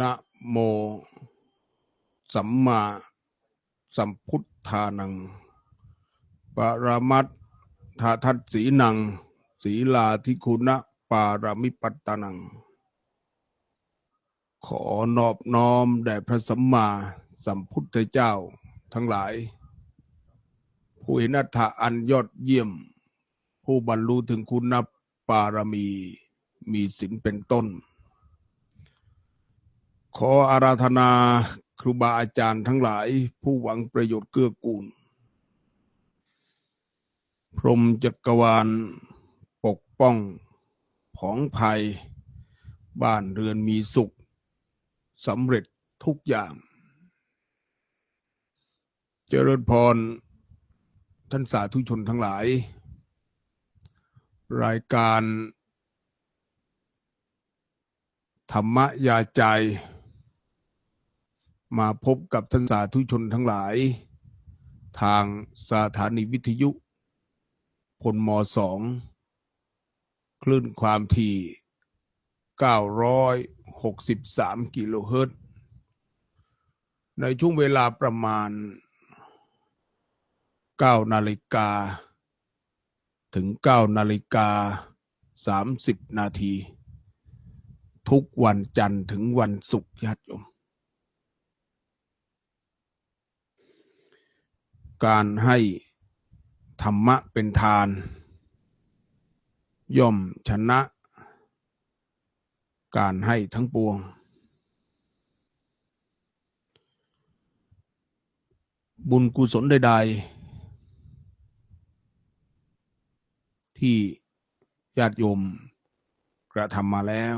นะโม สัมมาสัมพุทธานัง ปรมัตถาทัตสีนัง ศีลาธิคุณะปารมิปัตตานัง ขอนอบน้อมแด่พระสัมมาสัมพุทธเจ้าทั้งหลาย ผู้เห็นอัตถะอันยอดเยี่ยม ผู้บรรลุถึงคุณปารมี มีศีลเป็นต้น ขออาราธนาครูบาอาจารย์ทั้งหลาย ผู้หวังประโยชน์เกื้อกูล พรหมจักรวาล ปกป้องผองภัย บ้านเรือนมีสุขสำเร็จทุกอย่าง เจริญพร ท่านสาธุชนทั้งหลาย รายการ ธรรมยาใจ มาพบกับท่านสาธุชนทั้งหลาย ทางสถานีวิทยุพลมสองคลื่นความถี่ 963 กิโลเฮิรตซ์ในช่วงเวลาประมาณ 9 นาฬิกา ถึง 9 นาฬิกา 30 นาที ทุกวันจันทร์ถึงวันศุกร์ญาติโยม การให้ธรรมะเป็นทาน ย่อมชนะ การให้ทั้งปวง บุญกุศลใดๆ ที่ญาติโยมกระทำมาแล้ว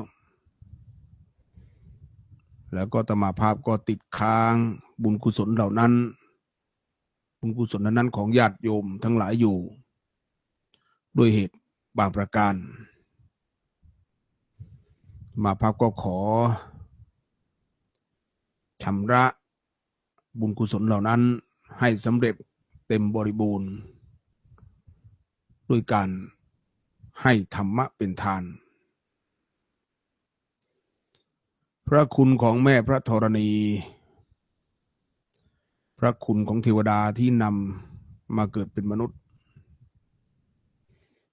แล้วก็ตมาภาพก็ติดค้างบุญกุศลเหล่านั้น บุญกุศลนั้นของญาติโยมทั้งหลายอยู่ ด้วยเหตุบางประการ มาภาพก็ขอชำระบุญกุศลเหล่านั้นให้สำเร็จเต็มบริบูรณ์ ด้วยการให้ธรรมะเป็นทาน พระคุณของแม่พระธรณี พระคุณของเทวดาที่นำมาเกิดเป็นมนุษย์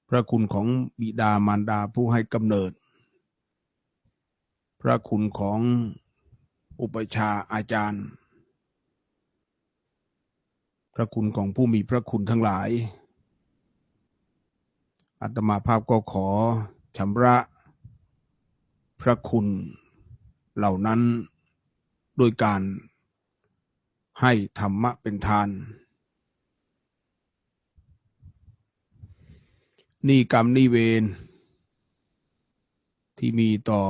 พระคุณของบิดามารดาผู้ให้กำเนิด พระคุณของอุปชาอาจารย์ พระคุณของผู้มีพระคุณทั้งหลาย อัตมาภาพก็ขอชำระ พระคุณเหล่านั้นโดยการ ให้ธรรมะเป็นทาน นี่กรรมนี่เวรที่มีต่อ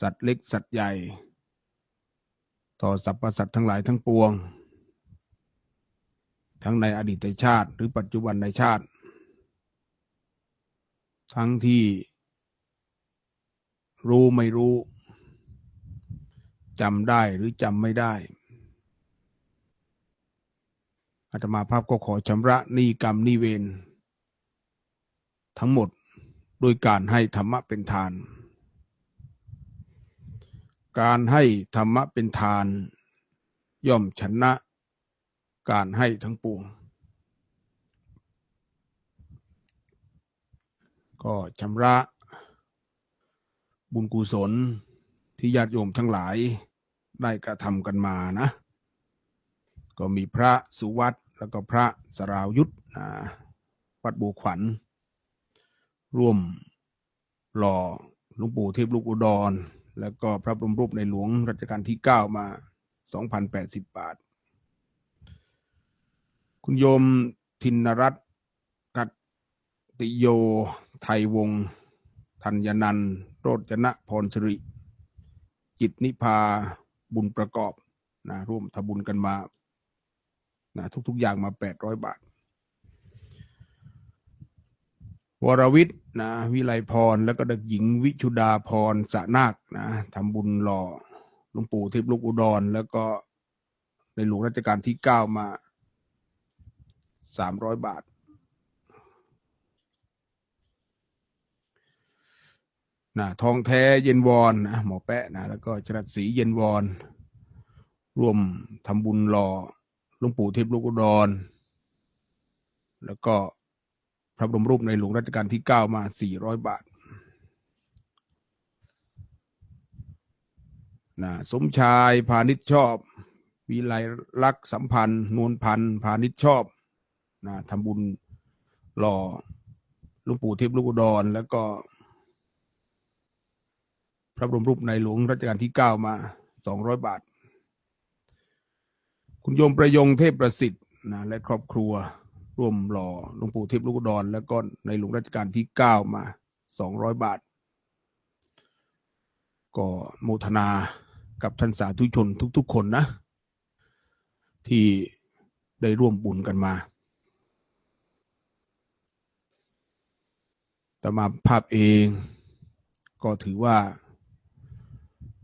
สัตว์เล็กสัตว์ใหญ่ ต่อสรรพสัตว์ทั้งหลายทั้งปวง ทั้งในอดีตชาติหรือปัจจุบันในชาติ ทั้งที่รู้ไม่รู้จำได้หรือจำไม่ได้ อาตมาภาพก็ขอชำระหนี้กรรมนี้เวรทั้งหมดโดยการให้ธรรมะเป็นทาน การให้ธรรมะเป็นทาน ย่อมชนะ การให้ทั้งปวง ก็ชำระบุญกุศลที่ญาติโยมทั้งหลายได้กระทำกันมานะ ก็มีพระสุวัต แล้วก็พระสรายุทธนะวัดบูขวัญ ร่วมหล่อหลวงปู่เทพลูกอุดร แล้วก็พระบรมรูปในหลวงรัชกาลที่เก้ามา 2,080 บาท คุณโยมทินรัตน์กัตติโย ไทยวงศ์ธัญนันโรจนะพรสริ จิตนิพาบุญประกอบนะร่วมทำบุญกันมา นะทุก ๆ อย่างมา800บาท วรวิทย์นะวิไลพร แล้วก็เด็กหญิงวิชุดาพรสะนาคนะทำบุญหล่อหลวงปู่เทพลูกอุดร แล้วก็ในหลวงรัชกาลที่เก้ามาสามร้อยบาทนะทองแท้เย็นวอนนะหมอแปะนะแล้วก็จรัสศรีเย็นวอน ร่วมทำบุญหล่อ ลวงปู่เทพลูกอุดร แล้วก็พระบรมรูปในหลวงรัชกาลที่เก้ามาสี่ร้อยบาทนะสมชายพาณิชชอบ วิไลลักษ์สัมพันธ์ นวลพันธ์พาณิชชอบนะทำบุญหล่อลวงปู่เทพลูกอุดร แล้วก็ พระบรมรูปในหลวงรัชกาลที่เก้ามาสองร้อยบาท คุณโยมประยงเทพประสิทธิ์นะและครอบครัวร่วมหล่อหลวงปู่เทพลูกดอุดรแล้วก็ในหลวงรัชกาลที่เก้ามาสองร้อยบาท ก็โมทนากับท่านสาธุชนทุก ๆ คนนะ ที่ได้ร่วมบุญกันมาแต่มาภาพเองก็ถือว่า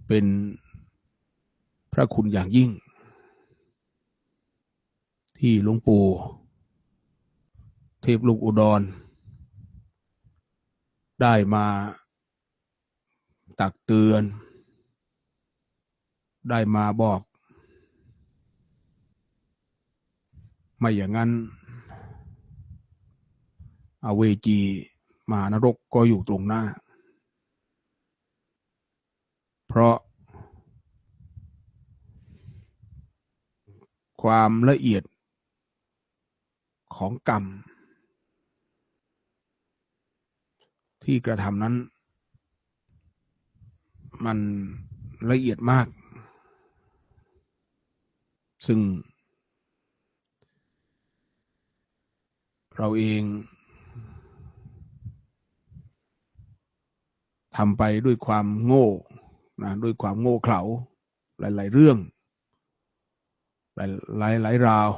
เป็นพระคุณอย่างยิ่ง ที่หลวงปู่เทพลูกอุดร ได้มาตักเตือน ได้มาบอก ไม่อย่างนั้น อเวจีมานรกก็อยู่ตรงหน้า เพราะ ความละเอียด ของกรรม ที่กระทำนั้น มันละเอียดมาก ซึ่ง เราเองทำไปด้วยความโง่นะด้วยความโง่เขลาหลาย ๆ เรื่อง หลายหลายราว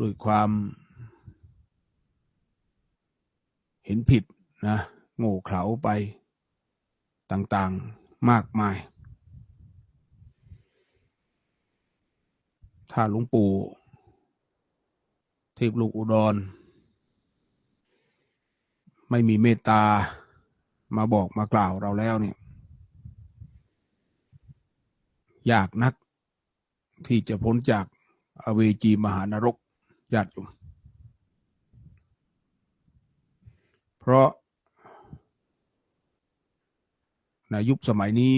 ด้วยความเห็นผิดนะโง่เขลาไปต่างๆมากมาย ถ้าหลวงปู่เทพลูกอุดร ไม่มีเมตตามาบอกมากล่าวเราแล้วเนี่ยยากนักที่จะพ้นจากอเวจีมหานรก ญาติโยมเพราะในยุคสมัยนี้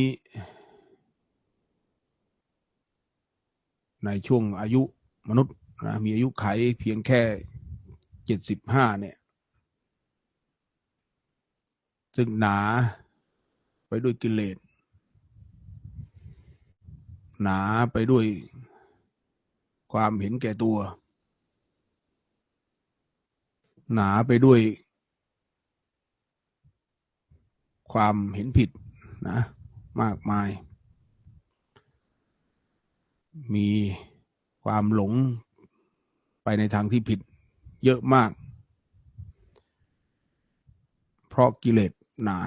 ในช่วงอายุมนุษย์นะมีอายุไขเพียงแค่เจ็ดสิบห้าเนี่ยซึ่งหนาไปด้วยกิเลสหนาไปด้วยความเห็นแก่ตัว หนาไปด้วยความเห็นผิดนะ มากมาย มีความหลงไปในทางที่ผิดเยอะมาก เพราะกิเลสหนา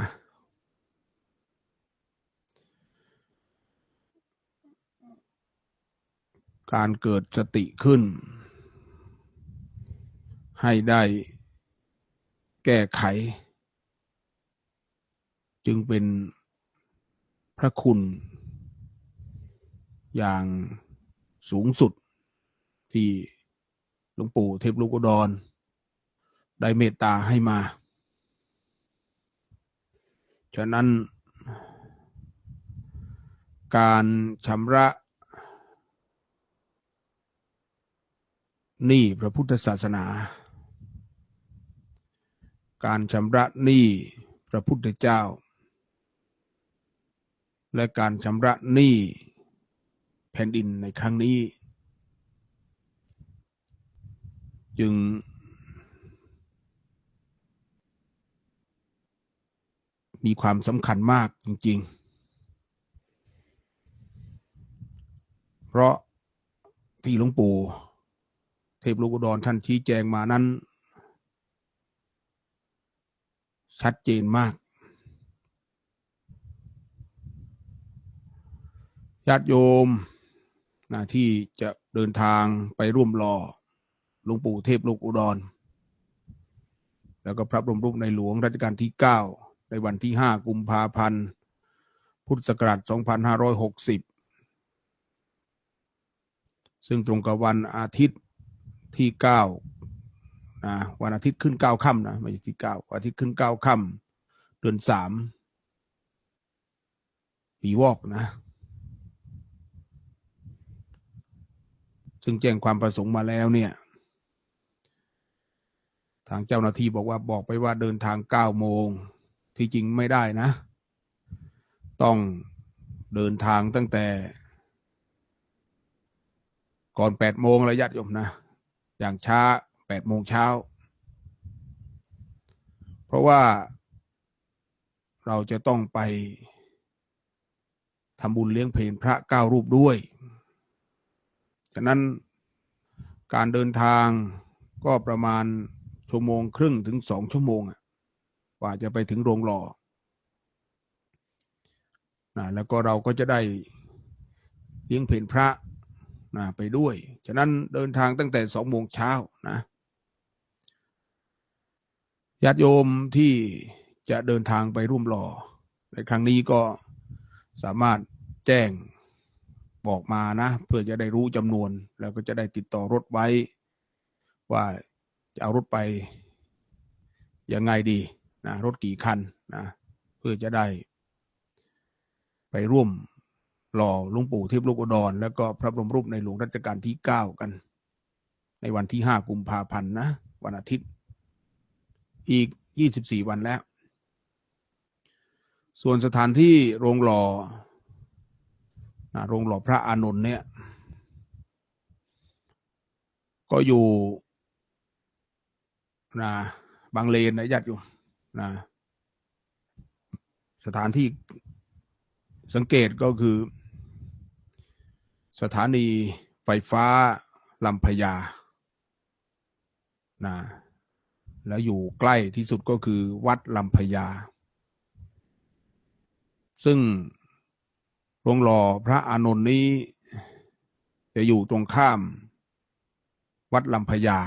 การเกิดสติขึ้น ให้ได้แก้ไข จึงเป็นพระคุณ อย่างสูงสุดที่หลวงปู่เทพลูกอุดร ได้เมตตาให้มา ฉะนั้น การชำระหนี้พระพุทธศาสนา การชำระหนี้พระพุทธเจ้า และการชำระหนี้แผ่นดินในครั้งนี้ จึง มีความสำคัญมากจริง ๆ เพราะที่หลวงปู่เทพลูกอุดรท่านชี้แจงมานั้น ชัดเจนมากญาติโยมนะที่จะเดินทางไปร่วมรอหลวงปู่เทพลูกอุดร แล้วก็พระบรมรูปในหลวงรัชกาลที่เก้าในวันที่ 5 กุมภาพันธ์ พุทธศักราช 2560 ซึ่งตรงกับวันอาทิตย์ที่ 9 นะวันอาทิตย์ขึ้น9ค่ำนะไม่ใช่ที่9วันอาทิตย์ขึ้น9ค่ำเดือน3ปีวอกนะซึ่งแจ้งความประสงค์มาแล้วเนี่ย ทางเจ้าหน้าที่บอกว่าบอกไปว่าเดินทางเก้าโมงที่จริงไม่ได้นะ ต้องเดินทางตั้งแต่ ก่อนแปดโมงระยะยมนะ อย่างช้า แปดโมงเช้า เพราะว่าเราจะต้องไปทำบุญเลี้ยงเพลพระเก้ารูปด้วย ฉะนั้นการเดินทางก็ประมาณชั่วโมงครึ่งถึงสองชั่วโมงกว่าจะไปถึงโรงหล่อนะแล้วก็เราก็จะได้เลี้ยงเพลพระนะไปด้วย ฉะนั้นเดินทางตั้งแต่สองโมงเช้านะ ญาติโยมที่จะเดินทางไปร่วมหล่อในครั้งนี้ก็สามารถแจ้งบอกมานะเพื่อจะได้รู้จำนวน แล้วก็จะได้ติดต่อรถไว้ ว่าจะเอารถไปยังไงดีนะรถกี่คันนะเพื่อจะได้ ไปร่วมหล่อลุงปู่เทพลูกอุดร แล้วก็พระบรมรูปในหลวงรัชกาลที่เก้ากัน ในวันที่ห้ากุมภาพันธ์นะ วันอาทิตย์ อีกยี่สิบสี่วันแล้ว ส่วนสถานที่โรงหล่อนะโรงหล่อพระอานนท์เนี่ย ก็อยู่นะบางเลนนะญาติโยมนะสถานที่สังเกตก็คือ สถานีไฟฟ้าลำพญานะ แล้วอยู่ใกล้ที่สุดก็คือวัดลำพญา ซึ่งโรงหล่อพระอานนท์นี้ จะอยู่ตรงข้าม วัดลำพญา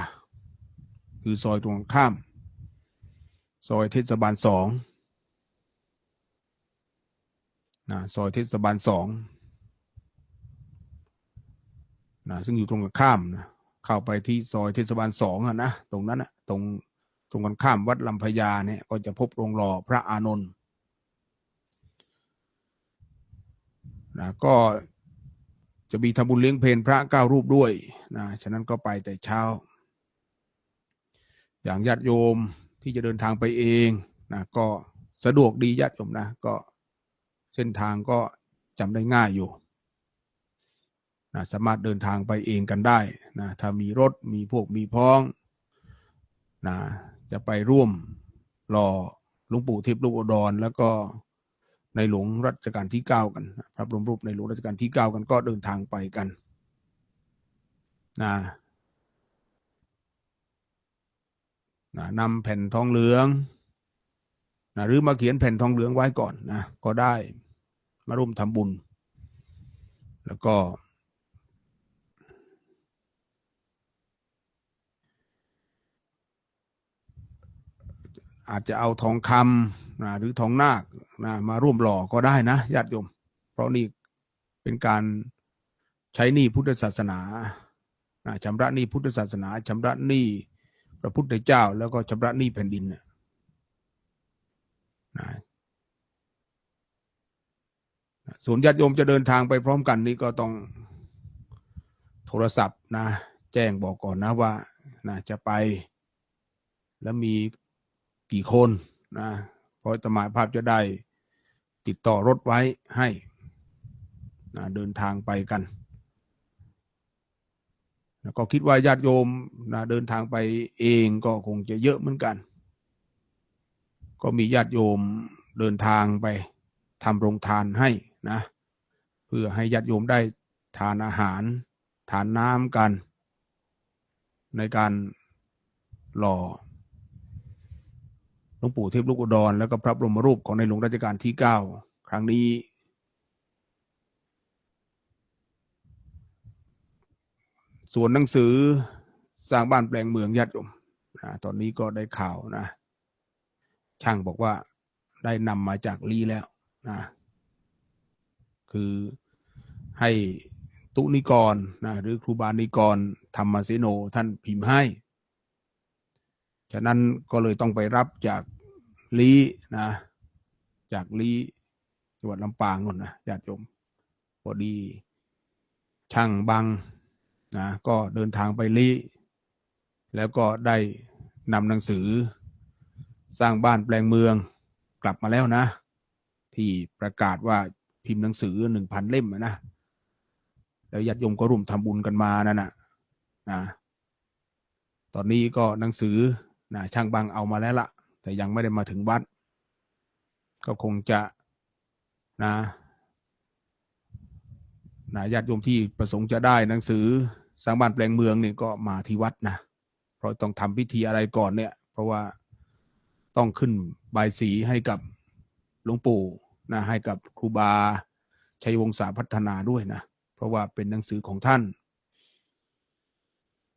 คือซอยตรงข้าม ซอยเทศบาลสองนะซอยเทศบาลสองนะซึ่งอยู่ตรงกันข้ามนะเข้าไปที่ซอยเทศบาลสองอะนะ ตรงนั้นนะตรง ตรงกันข้ามวัดลำพญาเนี่ยก็จะพบโรงหล่อพระอานนท์นะก็จะมีทำบุญเลี้ยงเพลพระเก้ารูปด้วยนะฉะนั้นก็ไปแต่เช้า อย่างญาติโยมที่จะเดินทางไปเองนะก็สะดวกดีญาติโยมนะก็เส้นทางก็จำได้ง่ายอยู่นะสามารถเดินทางไปเองกันได้นะถ้ามีรถมีพวกมีพ้องนะ จะไปร่วมรอหลวงปู่ทิพย์ลูกอุดรแล้วก็ในหลวงรัชกาลที่เก้ากันพระบรมรูปในหลวงรัชกาลที่เก้ากันก็เดินทางไปกันนะนะนำแผ่นทองเหลืองนะหรือมาเขียนแผ่นทองเหลืองไว้ก่อนนะก็ได้มาร่วมทำบุญ แล้วก็ อาจจะเอาทองคำนะหรือทองนาคนะมาร่วมหล่อก็ได้นะญาติโยม เพราะนี่เป็นการใช้หนี้พุทธศาสนานะชำระหนี้พุทธศาสนาชำระหนี้พระพุทธเจ้า แล้วก็ชำระหนี้แผ่นดินนะส่วนญาติโยมจะเดินทางไปพร้อมกันนี่ก็ต้องโทรศัพท์นะ แจ้งบอกก่อนนะว่านะจะไป แล้วมี กี่คนนะเพราะตมายภาพจะได้ติดต่อรถไว้ให้นะเดินทางไปกันแล้วก็คิดว่าญาติโยมนะเดินทางไปเองก็คงจะเยอะเหมือนกัน ก็มีญาติโยมเดินทางไปทำโรงทานให้นะ เพื่อให้ญาติโยมได้ทานอาหารทานน้ำกัน ในการหล่อ หลวงปู่เทพลูกอุดร แล้วก็พระบรมรูปของในหลวงรัชกาลที่เก้าครั้งนี้ ส่วนหนังสือสร้างบ้านแปลงเมืองญาติโยมนะตอนนี้ก็ได้ข่าวนะ ช่างบอกว่าได้นำมาจากลีแล้วนะคือให้ตุนิกรนะหรือครูบานิกรธรรมเสโนท่านพิมพ์ให้ ฉะนั้นก็เลยต้องไปรับจากลีนะ จากลีจังหวัดลำปางนนนะญาติโยมพอดี ช่างบังนะก็เดินทางไปลีแล้วก็ได้นำหนังสือ สร้างบ้านแปลงเมืองกลับมาแล้วนะ ที่ประกาศว่าพิมพ์หนังสือหนึ่งพันเล่มนะแล้วญาติโยมก็ร่วมทำบุญกันมานั่นนะนะตอนนี้ก็หนังสือ นะช่างบางเอามาแล้วละแต่ยังไม่ได้มาถึงวัด ก็คงจะนะนะญาติโยมที่ประสงค์จะได้หนังสือสร้างบ้านแปลงเมืองนี่ก็มาที่วัดนะ เพราะต้องทำพิธีอะไรก่อนเนี่ย เพราะว่าต้องขึ้นบายสีให้กับหลวงปู่นะให้กับครูบาชัยวงศาพัฒนาด้วยนะ เพราะว่าเป็นหนังสือของท่าน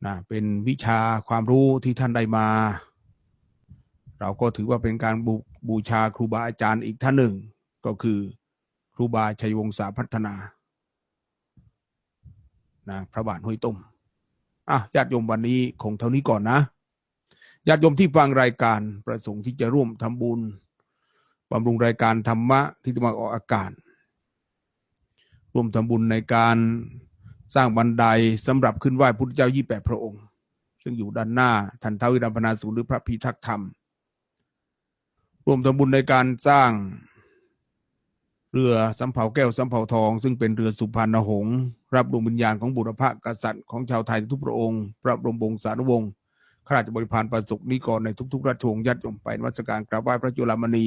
นะเป็นวิชาความรู้ที่ท่านได้มา เราก็ถือว่าเป็นการบบูชาครูบาอาจารย์อีกท่านหนึ่ง ก็คือครูบาชัยวงศาพัฒนานะพระบาทห้วยต้มอะญาติโยมวันนี้คงเท่านี้ก่อนนะญาติโยมที่ฟังรายการประสงค์ที่จะร่วมทำบุญบำรุงรายการธรรมะที่จะมาออกอากาศร่วมทำบุญในการสร้างบันไดสำหรับขึ้นไหว้พุทธเจ้ายี่แปดพระองค์ ซึ่งอยู่ด้านหน้าทันทวิรัมพนาสูรหรือพระพิทักษ์ธรรม ร่วมทำบุญในการสร้าง เรือสำเภาแก้วสำเภาทอง ซึ่งเป็นเรือสุพรรณหงษ์รับดวงวิญญาณของบุรพกษัตริย์ของชาวไทยทุกพระองค์พระบรมวงศานุวงศ์ข้าราชบริพารประสบนิกรในทุก ๆ ราชวงศ์ญาติโยมไปนมัสการกราบไหว้พระจุลามณี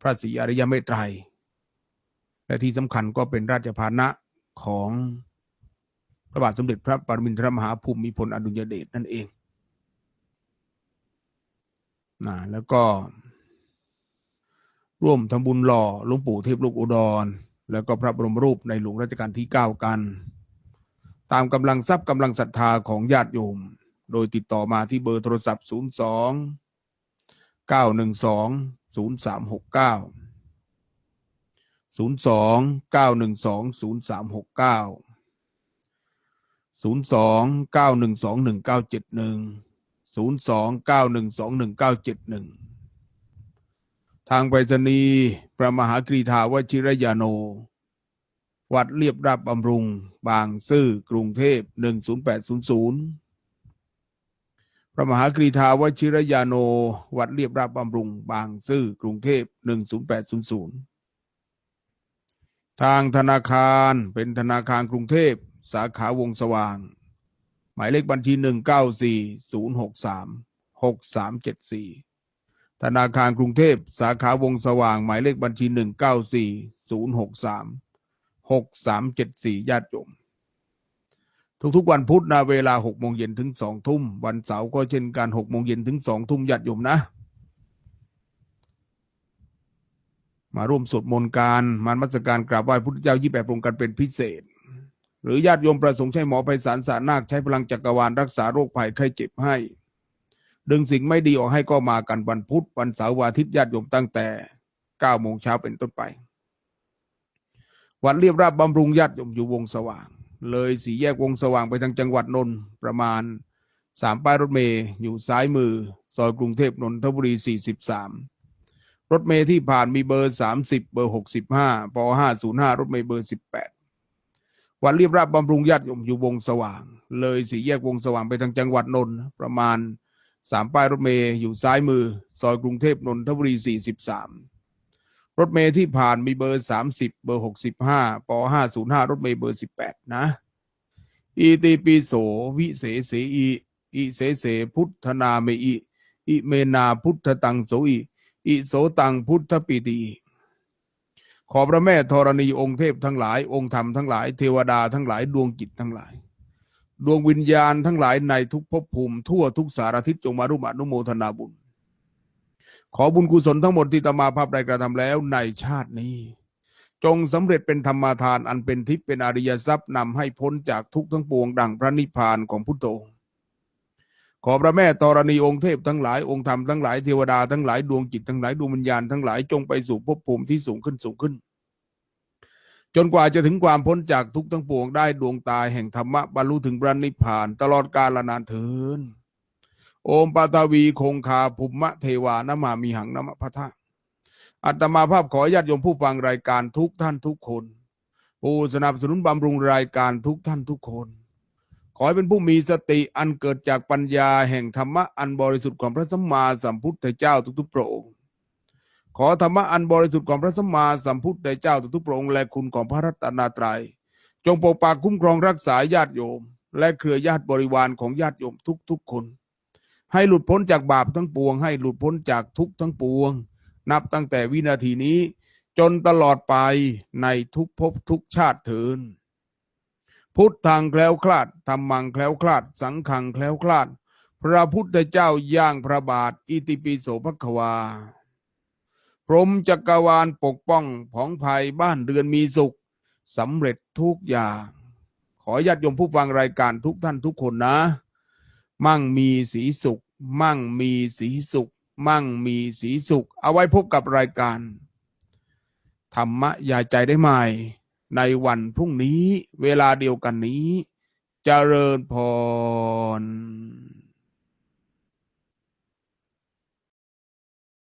พระศรีอริยเมตไตรและที่สำคัญก็เป็นราชพานะของพระบาทสมเด็จพระปรมินทรมหาภูมิพลอดุลยเดชนั่นเองนะแล้วก็ ร่วมทำบุญหล่อหลวงปู่เทพลูกอุดร แล้วก็พระบรมรูปในหลวงรัชกาลที่เก้ากัน ตามกำลังทรัพย์กำลังศรัทธาของญาติโยม โดยติดต่อมาที่เบอร์โทรศัพท์ 0 2 9 1 2 0 3 6 9 0 2 9 1 2 0 3 6 9 0 2 9 1 2 1 9 7 1 0 2 9 1 2 1 9 7 1 ทางไปรษณีย์พระมหากรีธาวชิรยาโน วัดเรียบราบบำรุง บางซื่อกรุงเทพ 10800 พระมหากรีธาวชิรยาโน วัดเรียบราบบำรุง บางซื่อกรุงเทพ 10800 ทางธนาคารเป็นธนาคารกรุงเทพ สาขาวงสว่าง หมายเลขบัญชี 194063 6374 ธนาคารกรุงเทพสาขาวงสว่าง หมายเลขบัญชี 194063 6374 ญาติโยม ทุกๆวันพุธนะเวลาหกโมงเย็นถึงสองทุ่ม วันเสาร์ก็เช่นกันหกโมงเย็นถึงสองทุ่มญาติโยมนะ มาร่วมสวดมนต์การมานมัสการกราบไหว้พุทธเจ้ายี่แปดพระองค์กันเป็นพิเศษ หรือญาติโยมประสงค์ใช้หมอไพศาลสานาคใช้พลังจักรวาลรักษาโรคภัยไข้เจ็บให้ ดึงสิ่งไม่ดีออกให้ก็มากันวันพุธวันเสาร์วันอาทิตย์ญาติโยมตั้งแต่เก้าโมงเช้าเป็นต้นไป วัดเรียบราบบำรุงญาติโยมอยู่วงสว่าง เลยสี่แยกวงสว่างไปทางจังหวัดนนท์ประมาณสามป้ายรถเมย์อยู่ซ้ายมือ ซอยกรุงเทพนนทบุรีสี่สิบสามรถเมย์ที่ผ่านมีเบอร์สามสิบเบอร์หกสิบห้าปห้าศูนย์ห้ารถเมย์เบอร์สิบแปดวัดเรียบราบบำรุงญาติโยมอยู่วงสว่าง เลยสี่แยกวงสว่างไปทางจังหวัดนนท์ประมาณ สามป้ายรถเมย์อยู่ซ้ายมือ ซอยกรุงเทพนนทบุรีสี่สิบสามรถเมย์ที่ผ่านมีเบอร์สามสิบเบอร์หกสิบห้าปห้าศูนย์ห้ารถเมย์เบอร์สิบแปดนะ อีติปิโสวิเศษเสอีอิเสเสพุทธนาเมอิอิเมนาพุทธตังโสอิอิโสตังพุทธปิติขอพระแม่ธรณีองค์เทพทั้งหลายองค์ธรรมทั้งหลายเทวดาทั้งหลายดวงจิตทั้งหลาย ดวงวิญญาณทั้งหลายในทุกภพภูมิ ทั่วทุกสารทิศจงมารุมานุโมทนาบุญ ขอบุญกุศลทั้งหมดที่ตมาภาพใดกระทำแล้วในชาตินี้ จงสำเร็จเป็นธรรมาทานอันเป็นทิพย์เป็นอริยทรัพย์นำให้พ้นจากทุกทั้งปวง ดังพระนิพพานของพุทโธขอพระแม่ธรณีองค์เทพทั้งหลายองค์ธรรมทั้งหลายเทวดาทั้งหลายดวงจิตทั้งหลายดวงวิญญาณทั้งหลายจงไปสู่ภพภูมิที่สูงขึ้นสูงขึ้น จนกว่าจะถึงความพ้นจากทุกข์ทั้งปวงได้ดวงตาแห่งธรรมะบรรลุถึงพระนิพพานตลอดกาลนานเทินโอมปาตาวีคงคาภุมมะเทวานามามีหังนามะพะทะอัตมาภาพขอญาติโยมผู้ฟังรายการทุกท่านทุกคนผู้สนับสนุนบำรุงรายการทุกท่านทุกคน ขอให้เป็นผู้มีสติอันเกิดจากปัญญาแห่งธรรมะอันบริสุทธิ์ของพระสัมมาสัมพุทธเจ้าทุกๆพระองค์ ขอธรรมะอันบริสุทธิ์ของพระสัมมาสัมพุทธเจ้าทุกพระองค์และคุณของพระรัตนตรัย จงปกปักคุ้มครองรักษาญาติโยม และเครือญาติบริวารของญาติโยมทุกๆคน ให้หลุดพ้นจากบาปทั้งปวง ให้หลุดพ้นจากทุกทั้งปวง นับตั้งแต่วินาทีนี้ จนตลอดไปในทุกภพทุกชาติเถินพุทธังแคล้วคลาดธรรมังแคล้วคลาด สังขังแคล้วคลาด พระพุทธเจ้าย่างพระบาท อิติปิโสภควา พรหมจักรวาลปกป้องผองภัยบ้านเรือนมีสุขสำเร็จทุกอย่าง ขอญาติโยมผู้ฟังรายการทุกท่านทุกคนนะ มั่งมีสีสุข มั่งมีสีสุข มั่งมีสีสุข เอาไว้พบกับรายการ ธรรมะยาใจได้ใหม่ ในวันพรุ่งนี้เวลาเดียวกันนี้เจริญพร